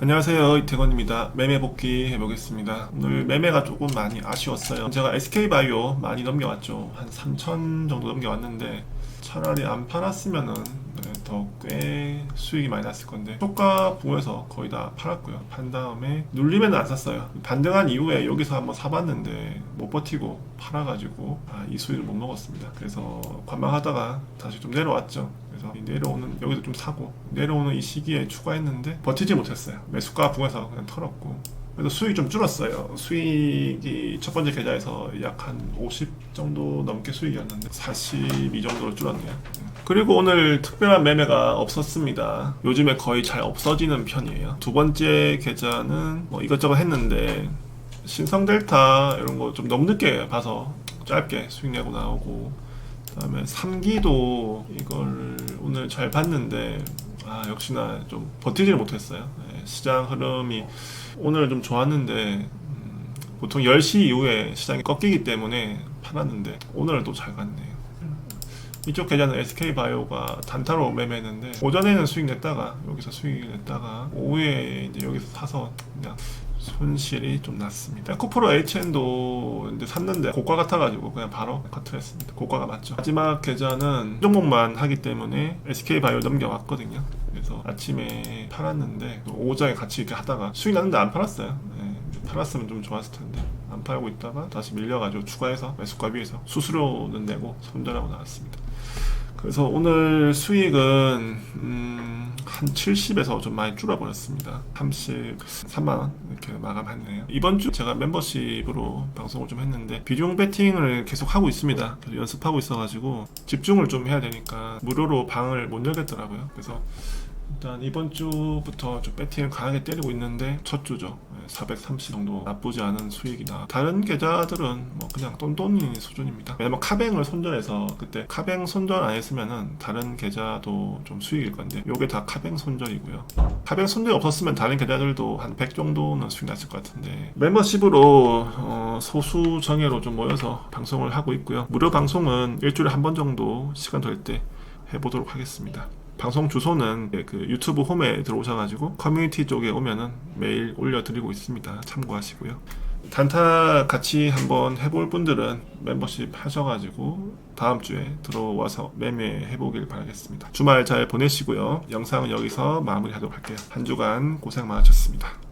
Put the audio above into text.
안녕하세요. 이태건입니다. 매매 복귀 해보겠습니다. 오늘 매매가 조금 많이 아쉬웠어요. 제가 SK바이오 많이 넘겨왔죠. 한 3천 정도 넘겨왔는데 차라리 안 팔았으면은 네, 더 꽤 수익이 많이 났을 건데 효과 보에서 거의 다 팔았고요. 판 다음에 눌리면 안 샀어요. 반등한 이후에 여기서 한번 사봤는데 못 버티고 팔아가지고 아, 이 수익을 못 먹었습니다. 그래서 관망하다가 다시 좀 내려왔죠. 그래서 이 내려오는 여기도 좀 사고 내려오는 이 시기에 추가했는데 버티지 못했어요. 매수가 부에서 그냥 털었고. 그래서 수익이 좀 줄었어요. 수익이 첫 번째 계좌에서 약 한 50 정도 넘게 수익이었는데 42 정도로 줄었네요 그리고 오늘 특별한 매매가 없었습니다 요즘에 거의 잘 없어지는 편이에요 두 번째 계좌는 뭐 이것저것 했는데 신성 델타 이런 거 좀 너무 늦게 봐서 짧게 수익 내고 나오고 그다음에 3기도 이걸 오늘 잘 봤는데 아 역시나 좀 버티지를 못했어요. 네, 시장 흐름이 오늘 좀 좋았는데 음, 보통 10시 이후에 시장이 꺾이기 때문에 팔았는데 오늘은 또 잘 갔네요. 이쪽 계좌는 SK바이오가 단타로 매매했는데 오전에는 수익 냈다가 여기서 수익 냈다가 오후에 이제 여기서 사서 그냥 손실이 좀 났습니다. 에코프로 HN도 이제 샀는데 고가 같아가지고 그냥 바로 커트했습니다. 고가가 맞죠. 마지막 계좌는 종목만 하기 때문에 SK바이오 넘겨왔거든요. 그래서 아침에 팔았는데 오후장에 같이 이렇게 하다가 수익 났는데 안 팔았어요. 네, 팔았으면 좀 좋았을 텐데 안 팔고 있다가 다시 밀려가지고 추가해서 매수가 위에서 수수료는 내고 손절하고 나왔습니다. 그래서 오늘 수익은 음, 한 70에서 좀 많이 줄어버렸습니다. 33만 원 이렇게 마감했네요. 이번 주 제가 멤버십으로 방송을 좀 했는데 비중 배팅을 계속 하고 있습니다. 그래서 연습하고 있어가지고 집중을 좀 해야 되니까 무료로 방을 못 열겠더라고요. 그래서 일단 이번 주부터 좀 배팅을 강하게 때리고 있는데 첫 주죠. 430 정도 나쁘지 않은 수익이나 다른 계좌들은 뭐 그냥 똔똔이 수준입니다. 왜냐면 카뱅을 손절해서 그때 카뱅 손절 안 했으면은 다른 계좌도 좀 수익일 건데 요게 다 카뱅 손절이고요. 카뱅 손절이 없었으면 다른 계좌들도 한 100 정도는 수익 났을 것 같은데 멤버십으로 어, 소수 정예로 좀 모여서 방송을 하고 있고요. 무료 방송은 일주일에 한 번 정도 시간 될 때 해보도록 하겠습니다. 방송 주소는 그 유튜브 홈에 들어오셔가지고 커뮤니티 쪽에 오면은 매일 올려드리고 있습니다. 참고하시고요. 단타 같이 한번 해볼 분들은 멤버십 하셔가지고 다음 주에 들어와서 매매해보길 바라겠습니다. 주말 잘 보내시고요. 영상은 여기서 마무리하도록 할게요. 한 주간 고생 많으셨습니다.